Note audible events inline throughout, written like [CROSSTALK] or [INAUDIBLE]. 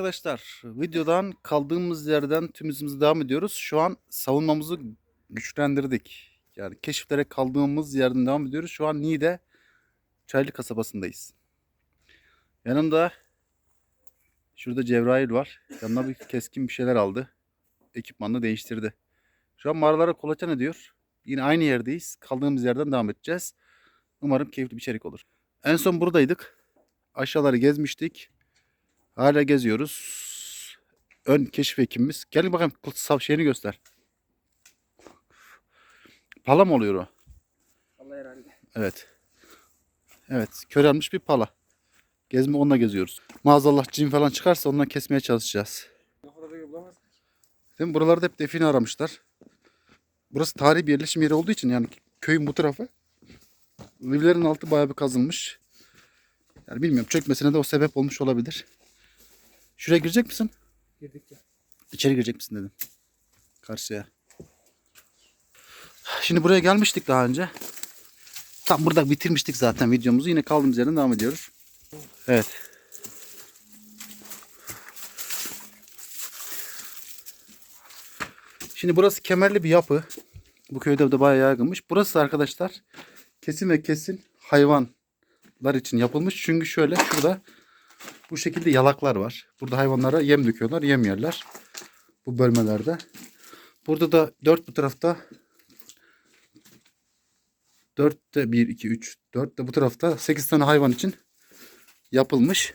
arkadaşlar. Videodan kaldığımız yerden tüm hızımızı devam ediyoruz. Şu an savunmamızı güçlendirdik. Yani keşiflere kaldığımız yerden devam ediyoruz. Şu an Niğde Çaylı kasabasındayız. Yanımda şurada Cebrail var. Yanına bir keskin bir şeyler aldı. Ekipmanını değiştirdi. Şu an mağaralara kolaçan ediyor. Yine aynı yerdeyiz. Kaldığımız yerden devam edeceğiz. Umarım keyifli bir içerik olur. En son buradaydık. Aşağıları gezmiştik. Hala geziyoruz. Ön keşif ekibimiz. Gel bakayım sav şeyini göster. Pala mı oluyor o? Allah herhalde. Evet. Evet. Körelmiş bir pala. Gezme onunla geziyoruz. Maazallah cin falan çıkarsa ondan kesmeye çalışacağız. Değil mi? Buralarda hep define aramışlar. Burası tarihi bir yerleşim yeri olduğu için yani köyün bu tarafı. Evlerin altı bayağı bir kazılmış. Yani bilmiyorum çökmesine de o sebep olmuş olabilir. Şuraya girecek misin? Girdik ya. İçeri girecek misin dedim. Karşıya. Şimdi buraya gelmiştik daha önce. Tam burada bitirmiştik zaten videomuzu. Yine kaldığımız yerden devam ediyoruz. Evet. Şimdi burası kemerli bir yapı. Bu köyde de bayağı yaygınmış. Burası arkadaşlar kesin ve kesin hayvanlar için yapılmış. Çünkü şöyle şurada bu şekilde yalaklar var. Burada hayvanlara yem döküyorlar, yem yerler. Bu bölmelerde. Burada da dört bu tarafta dörtte bir, iki, üç, dört de bu tarafta sekiz tane hayvan için yapılmış.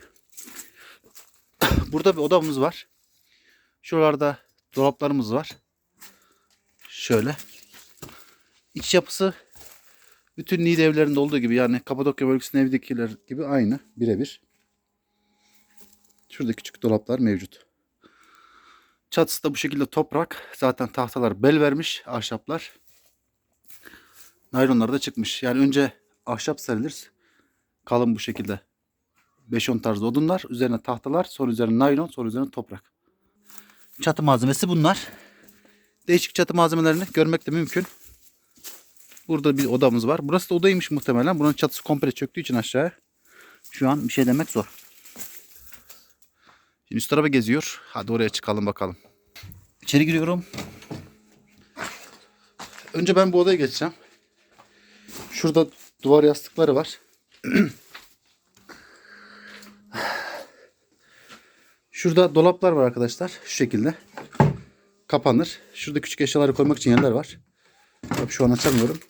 Burada bir odamız var. Şuralarda dolaplarımız var. Şöyle. İç yapısı bütün Niğde evlerinde olduğu gibi yani Kapadokya bölgesinin evdekiler gibi aynı birebir. Şurada küçük dolaplar mevcut. Çatısı da bu şekilde toprak. Zaten tahtalar bel vermiş ahşaplar. Naylonlar da çıkmış. Yani önce ahşap serilir. Kalın bu şekilde. 5-10 tarzı odunlar. Üzerine tahtalar. Sonra üzerine naylon. Sonra üzerine toprak. Çatı malzemesi bunlar. Değişik çatı malzemelerini görmek de mümkün. Burada bir odamız var. Burası da odaymış muhtemelen. Buranın çatısı komple çöktüğü için aşağıya. Şu an bir şey demek zor. Şimdi üst tarafa geziyor. Hadi oraya çıkalım bakalım. İçeri giriyorum. Önce ben bu odaya geçeceğim. Şurada duvar yastıkları var. [CLEARS THROAT] Şurada dolaplar var arkadaşlar. Şu şekilde. Kapanır. Şurada küçük eşyaları koymak için yerler var. Tabii şu an açamıyorum.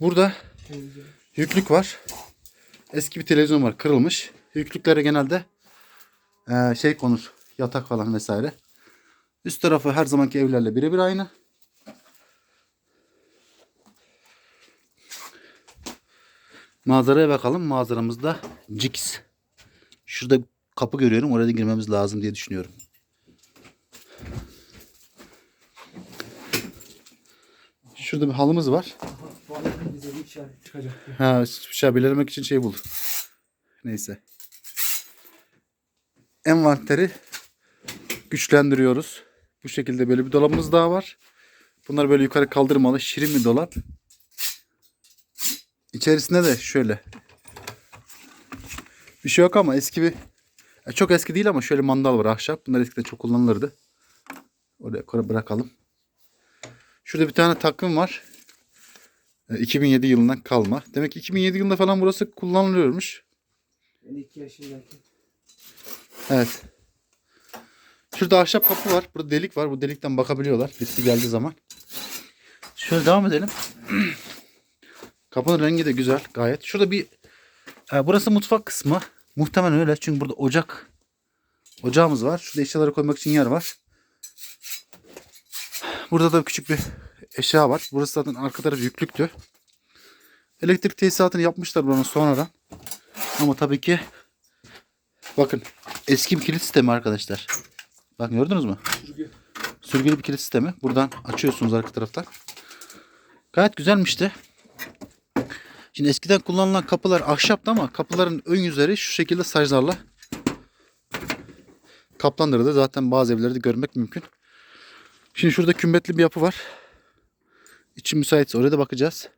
Burada yüklük var. Eski bir televizyon var. Kırılmış. Yüklüklere genelde eee, şey konur. Yatak falan vesaire. Üst tarafı her zamanki evlerle birebir aynı. Manzaraya bakalım. Manzaramızda Cix. Şurada kapı görüyorum. Oraya da girmemiz lazım diye düşünüyorum. Şurada bir halımız var. Aha, işaret çıkacak. Ha, belirlemek için şey bul. Neyse. Envanteri güçlendiriyoruz. Bu şekilde böyle bir dolabımız daha var. Bunlar böyle yukarı kaldırmalı. Şirin bir dolap. İçerisinde de şöyle. Bir şey yok ama eski bir çok eski değil ama şöyle mandal var ahşap. Bunlar eskiden çok kullanılırdı. Oraya bırakalım. Şurada bir tane takvim var. E, 2007 yılından kalma. Demek ki 2007 yılında falan burası kullanılıyormuş. Ben iki yaşındayken. Evet. Şurada ahşap kapı var. Burada delik var. Bu delikten bakabiliyorlar. Birisi geldiği zaman. Şöyle devam edelim. [CLEARS THROAT] Kapının rengi de güzel gayet. Şurada bir e, burası mutfak kısmı. Muhtemelen öyle. Çünkü burada ocak ocağımız var. Şurada eşyaları koymak için yer var. Burada da küçük bir eşya var. Burası zaten arka tarafı yüklüktü. Elektrik tesisatını yapmışlar buranın sonradan. Ama tabii ki bakın eski bir kilit sistemi arkadaşlar. Bakın gördünüz mü? Sürgü. Sürgülü bir kilit sistemi. Buradan açıyorsunuz arka taraftan. Gayet güzelmişti. Şimdi eskiden kullanılan kapılar ahşaptı ama kapıların ön yüzleri şu şekilde saclarla kaplandırıldı. Zaten bazı evlerde görmek mümkün. Şimdi şurada kümbetli bir yapı var. İçi müsaitse oraya da bakacağız.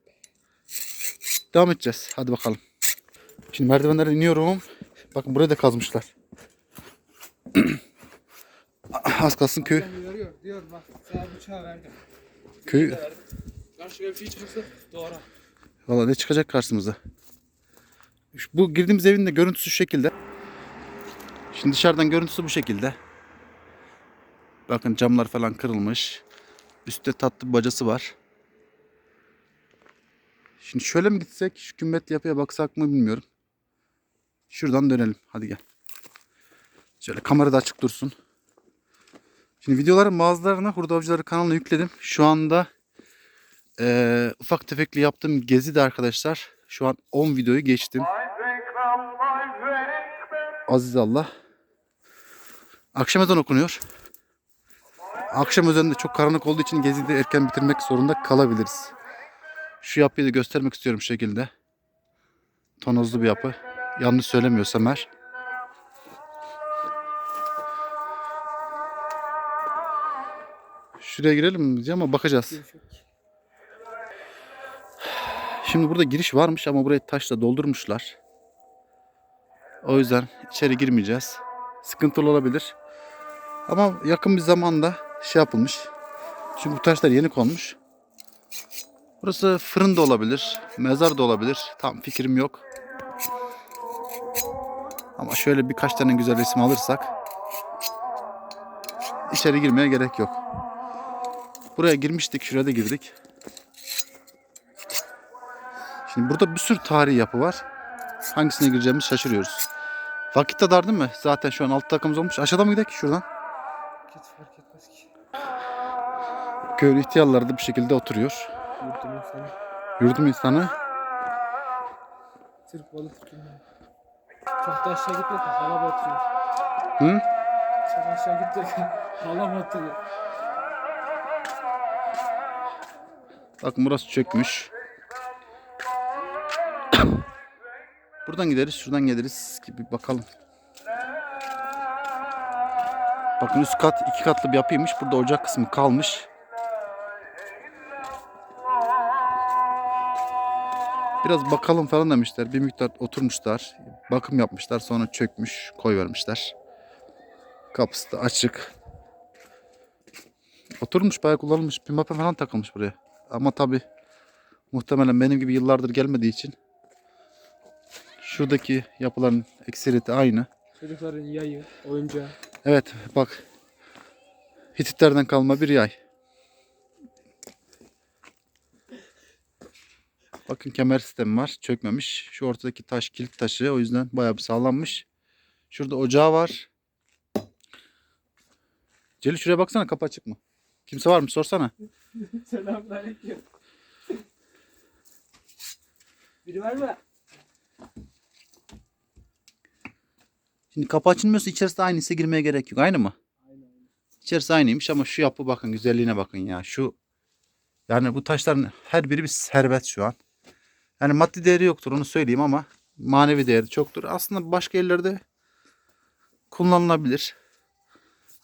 Devam edeceğiz. Hadi bakalım. Şimdi merdivenlerden iniyorum. Bakın burayı da kazmışlar. [CLEARS THROAT] Az kalsın köy. Diyor bak sana bıçağı verdim. Köy. Karşıya bir şey çıkırsa doğru. Valla ne çıkacak karşımıza. Bu girdiğimiz evin de görüntüsü şu şekilde. Şimdi dışarıdan görüntüsü bu şekilde. Bakın camlar falan kırılmış. Üstte tatlı bir bacası var. Şimdi şöyle mi gitsek? Şu kümbetli yapıya baksak mı bilmiyorum. Şuradan dönelim. Hadi gel. Şöyle kamera da açık dursun. Şimdi videoların bazılarını Hurda Avcıları kanalına yükledim. Şu anda eee, ufak tefekli yaptığım gezi de arkadaşlar. Şu an 10 videoyu geçtim. Aziz Allah. Akşam ezan okunuyor. Akşam ezanında çok karanlık olduğu için geziyi de erken bitirmek zorunda kalabiliriz. Şu yapıyı da göstermek istiyorum şekilde. Tonozlu bir yapı. Yanlış söylemiyorsam eğer. Şuraya girelim mi diyeceğim ama bakacağız. Şimdi burada giriş varmış ama burayı taşla doldurmuşlar. O yüzden içeri girmeyeceğiz. Sıkıntılı olabilir. Ama yakın bir zamanda şey yapılmış. Çünkü bu taşlar yeni konmuş. Burası fırın da olabilir, mezar da olabilir. Tam fikrim yok. Ama şöyle birkaç tane güzel resim alırsak içeri girmeye gerek yok. Buraya girmiştik, şuraya da girdik. Şimdi burada bir sürü tarihi yapı var. Hangisine gireceğimizi şaşırıyoruz. Vakit de dar değil mi? Zaten şu an 6 dakikamız olmuş. Aşağıda mı gidelim şuradan? Git fark etmez ki. Köylü ihtiyarları da bir şekilde oturuyor. Yurdumun insanı. Yurdum insanı. Türk balık tutulmuyor. Çok da aşağı gitme de hala batırıyor. Hı? Çok aşağı gitme [LAUGHS] hala batırıyor. Bakın burası çökmüş. [COUGHS] Buradan gideriz, şuradan geliriz gibi bakalım. Bakın üst kat iki katlı bir yapıymış. Burada ocak kısmı kalmış. Biraz bakalım falan demişler. Bir miktar oturmuşlar. Bakım yapmışlar. Sonra çökmüş. Koy vermişler. Kapısı da açık. Oturmuş bayağı kullanılmış. Pimape falan takılmış buraya. Ama tabi muhtemelen benim gibi yıllardır gelmediği için şuradaki yapıların ekseriyeti aynı. Çocukların yayı, oyuncağı. Evet bak Hititlerden kalma bir yay. Bakın kemer sistemi var. Çökmemiş. Şu ortadaki taş kilit taşı. O yüzden bayağı bir sağlammış. Şurada ocağı var. Celil şuraya baksana kapı açık mı? Kimse var mı? Sorsana. [LAUGHS] Selamünaleyküm. Biri var mı? Şimdi kapı açılmıyorsa içerisi aynıysa girmeye gerek yok. Aynı mı? İçerisi aynıymış ama şu yapı bakın güzelliğine bakın ya. Şu yani bu taşların her biri bir servet şu an. Yani maddi değeri yoktur onu söyleyeyim ama manevi değeri çoktur. Aslında başka yerlerde kullanılabilir.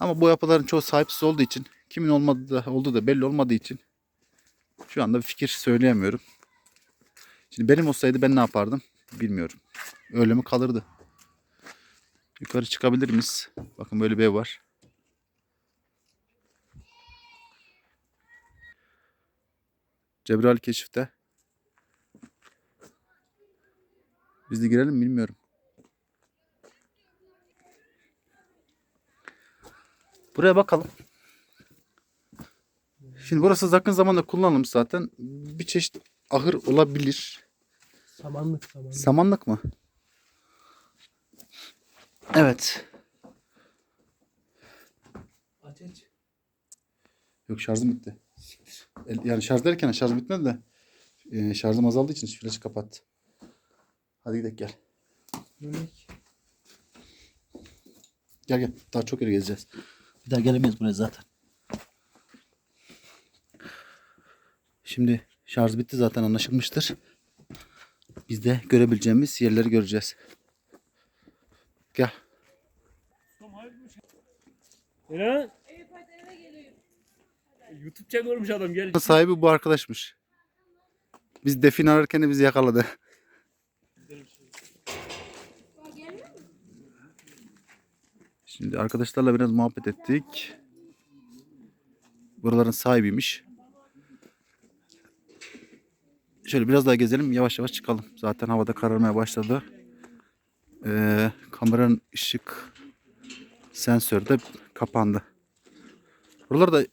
Ama bu yapıların çoğu sahipsiz olduğu için kimin olmadığı da olduğu da belli olmadığı için şu anda bir fikir söyleyemiyorum. Şimdi benim olsaydı ben ne yapardım bilmiyorum. Öyle mi kalırdı? Yukarı çıkabilir miyiz? Bakın böyle bir ev var. Cebrail keşifte. Biz de girelim mi bilmiyorum. Buraya bakalım. Şimdi burası yakın zamanda kullanılmış zaten. Bir çeşit ahır olabilir. Samanlık samanlık. Samanlık mı? Evet. Aç. Yok şarjım bitti. Yani şarj derken şarj bitmedi de e, şarjım azaldığı için flaşı kapattı. Hadi gidelim gel. Yemek. Gel gel. Daha çok yere gezeceğiz. Bir daha gelemeyiz buraya zaten. Şimdi şarj bitti zaten anlaşılmıştır. Biz de görebileceğimiz yerleri göreceğiz. Gel. Eren. YouTube çekiyormuş adam gel. Sahibi bu arkadaşmış. Biz defin ararken de bizi yakaladı. Şimdi arkadaşlarla biraz muhabbet ettik. Buraların sahibiymiş. Şöyle biraz daha gezelim yavaş yavaş çıkalım. Zaten havada kararmaya başladı. Ee, kameranın ışık sensörü de kapandı. Buralar da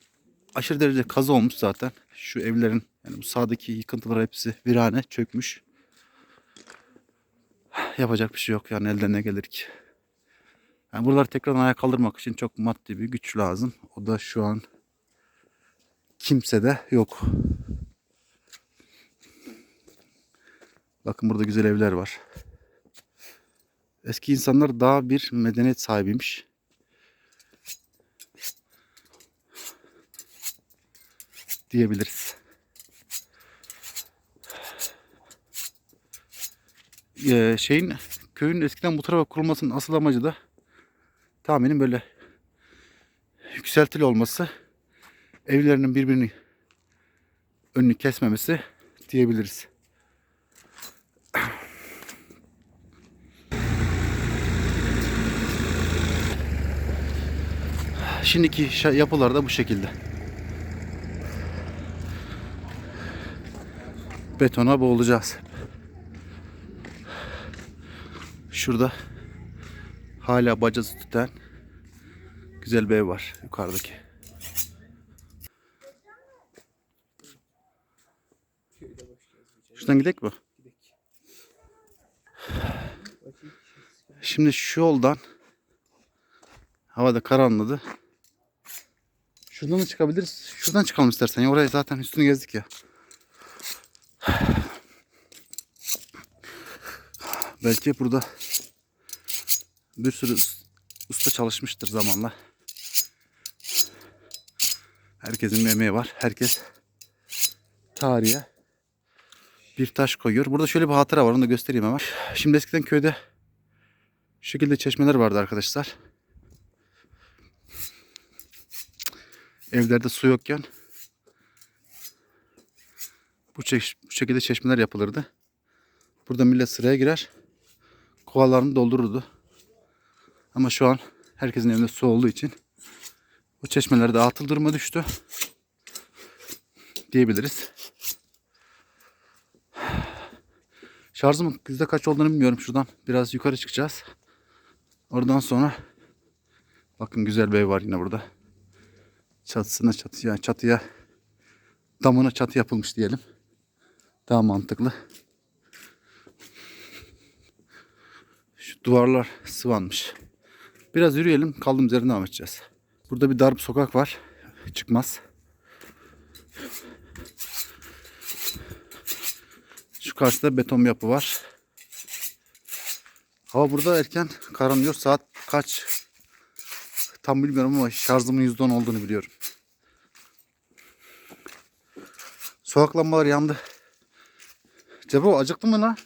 aşırı derece kazı olmuş zaten. Şu evlerin yani bu sağdaki yıkıntılar hepsi virane çökmüş. Yapacak bir şey yok yani elden ne gelir ki. Yani buraları tekrar ayağa kaldırmak için çok maddi bir güç lazım. O da şu an kimsede yok. Bakın burada güzel evler var. Eski insanlar daha bir medeniyet sahibiymiş. Diyebiliriz. Ee, şeyin köyün eskiden bu tarafa kurulmasının asıl amacı da tahminim böyle yükseltili olması, evlerinin birbirini önünü kesmemesi diyebiliriz. Şimdiki yapılar da bu şekilde. Betona boğulacağız. Şurada hala bacası tutan güzel bir ev var yukarıdaki. Şuradan gidelim mi? Şimdi şu yoldan havada karanladı. Şuradan da çıkabiliriz. Şuradan çıkalım istersen. Ya oraya zaten üstünü gezdik ya. [SIGHS] Belki burada bir sürü us- usta çalışmıştır zamanla. Herkesin bir emeği var. Herkes tarihe bir taş koyuyor. Burada şöyle bir hatıra var. Onu da göstereyim hemen. Şimdi eskiden köyde şu şekilde çeşmeler vardı arkadaşlar. Evlerde su yokken bu, çeş- bu şekilde çeşmeler yapılırdı. Burada millet sıraya girer. Kovalarını doldururdu. Ama şu an herkesin evinde su olduğu için bu çeşmeler de atıl duruma düştü. Diyebiliriz. Şarjımın yüzde kaç olduğunu bilmiyorum. Şuradan biraz yukarı çıkacağız. Oradan sonra bakın güzel bir ev var yine burada. Çatısına çatıya çatıya damına çatı yapılmış diyelim. Daha mantıklı. Şu duvarlar sıvanmış. Biraz yürüyelim. Kaldığımız yerden devam edeceğiz. Burada bir dar bir sokak var. Çıkmaz. Şu karşıda beton yapı var. Hava burada erken karanlıyor. Saat kaç? Tam bilmiyorum ama şarjımın %10 olduğunu biliyorum. Sokak lambaları yandı. Cebo acıktın mı lan?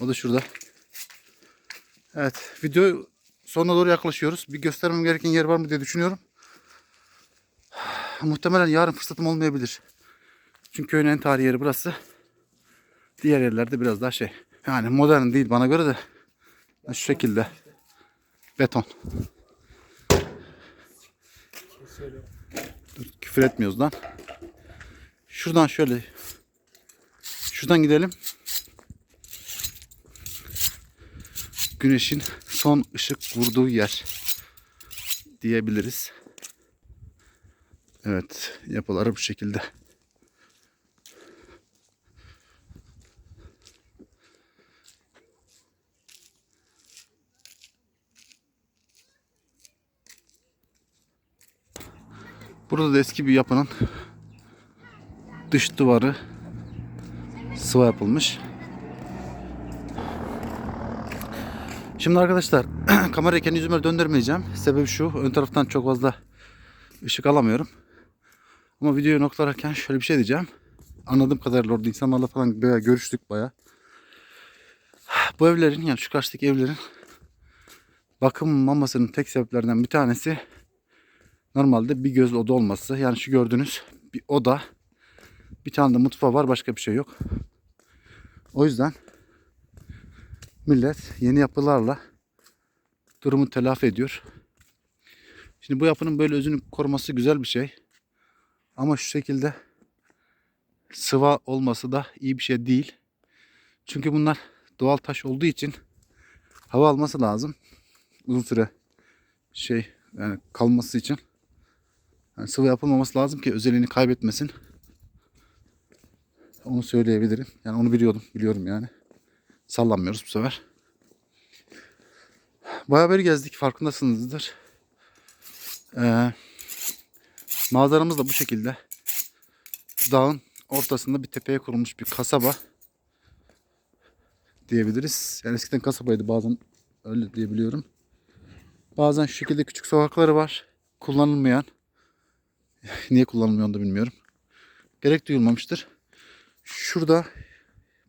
O da şurada. Evet video sonuna doğru yaklaşıyoruz. Bir göstermem gereken yer var mı diye düşünüyorum. [SIGHS] Muhtemelen yarın fırsatım olmayabilir. Çünkü köyün en tarihi yeri burası. Diğer yerlerde biraz daha şey. Yani modern değil bana göre de. Şu şekilde. Beton. Dur, küfür etmiyoruz lan. Şuradan şöyle. Şuradan gidelim. Güneşin son ışık vurduğu yer diyebiliriz. Evet, yapıları bu şekilde. Burada da eski bir yapının dış duvarı sıva yapılmış. Şimdi arkadaşlar [CLEARS THROAT] kamerayı kendi yüzüme döndürmeyeceğim. Sebebi şu ön taraftan çok fazla ışık alamıyorum. Ama videoyu noktalarken şöyle bir şey diyeceğim. Anladığım kadarıyla orada insanlarla falan bayağı görüştük bayağı. [SIGHS] Bu evlerin yani şu karşıdaki evlerin bakılmamasının tek sebeplerinden bir tanesi normalde bir gözlü oda olması. Yani şu gördüğünüz bir oda. Bir tane de mutfağı var başka bir şey yok. O yüzden millet yeni yapılarla durumu telafi ediyor. Şimdi bu yapının böyle özünü koruması güzel bir şey. Ama şu şekilde sıva olması da iyi bir şey değil. Çünkü bunlar doğal taş olduğu için hava alması lazım. Uzun süre şey yani kalması için. Yani sıvı yapılmaması lazım ki özelliğini kaybetmesin. Onu söyleyebilirim. Yani onu biliyordum. Biliyorum yani. Sallanmıyoruz bu sefer. Bayağı bir gezdik. Farkındasınızdır. Ee, manzaramız da bu şekilde. Dağın ortasında bir tepeye kurulmuş bir kasaba diyebiliriz. Yani eskiden kasabaydı bazen öyle diyebiliyorum. Bazen şu şekilde küçük sokakları var. Kullanılmayan. [LAUGHS] Niye kullanılmıyor onu da bilmiyorum. Gerek duyulmamıştır. Şurada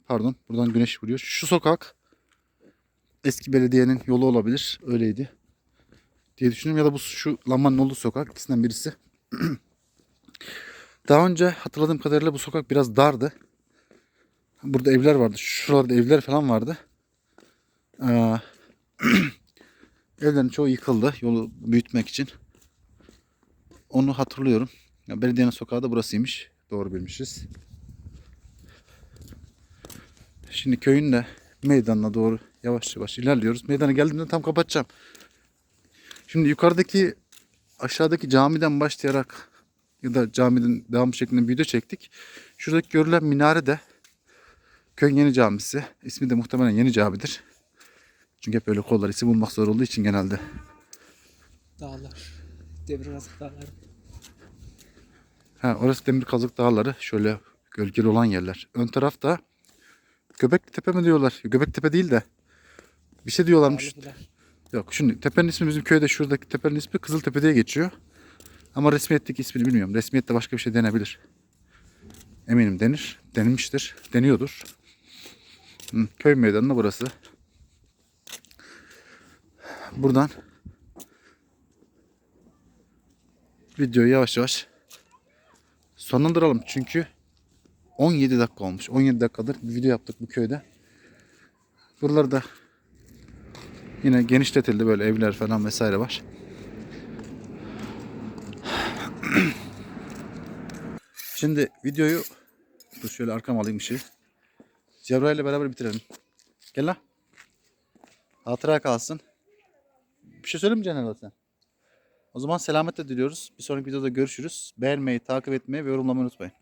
pardon buradan güneş vuruyor. Şu sokak eski belediyenin yolu olabilir. Öyleydi. Diye düşünüyorum. Ya da bu şu lambanın olduğu sokak. ikisinden birisi. [CLEARS THROAT] Daha önce hatırladığım kadarıyla bu sokak biraz dardı. Burada evler vardı. Şuralarda evler falan vardı. Ee, [CLEARS THROAT] evlerin çoğu yıkıldı. Yolu büyütmek için. Onu hatırlıyorum. Ya, belediyenin sokağı da burasıymış. Doğru bilmişiz. Şimdi köyün de meydanına doğru yavaş yavaş ilerliyoruz. Meydana geldiğimde tam kapatacağım. Şimdi yukarıdaki aşağıdaki camiden başlayarak ya da caminin devam şeklinde video çektik. Şuradaki görülen minare de köyün yeni camisi. İsmi de muhtemelen yeni camidir. Çünkü hep öyle kollar isim bulmak zor olduğu için genelde. Dağlar. Demir kazık dağları. Ha, orası Demir Kazık Dağları. Şöyle gölgeli olan yerler. Ön tarafta Göbekli Tepe mi diyorlar? Göbekli Tepe değil de bir şey diyorlarmış. Yok şimdi tepenin ismi bizim köyde şuradaki tepenin ismi Kızıltepe diye geçiyor. Ama resmiyetteki ismini bilmiyorum. Resmiyette başka bir şey denebilir. Eminim denir. Denilmiştir. Deniyordur. Hı, köy meydanı da burası. Buradan videoyu yavaş yavaş sonlandıralım. Çünkü 17 dakika olmuş. 17 dakikadır bir video yaptık bu köyde. Buraları da Yine genişletildi böyle evler falan vesaire var. [CLEARS THROAT] Şimdi videoyu dur şöyle arkam alayım bir şey. Cevra ile beraber bitirelim. Gel lan. Hatıra kalsın. Bir şey söylemeyeceksin herhalde sen. O zaman selametle diliyoruz. Bir sonraki videoda görüşürüz. Beğenmeyi, takip etmeyi ve yorumlamayı unutmayın.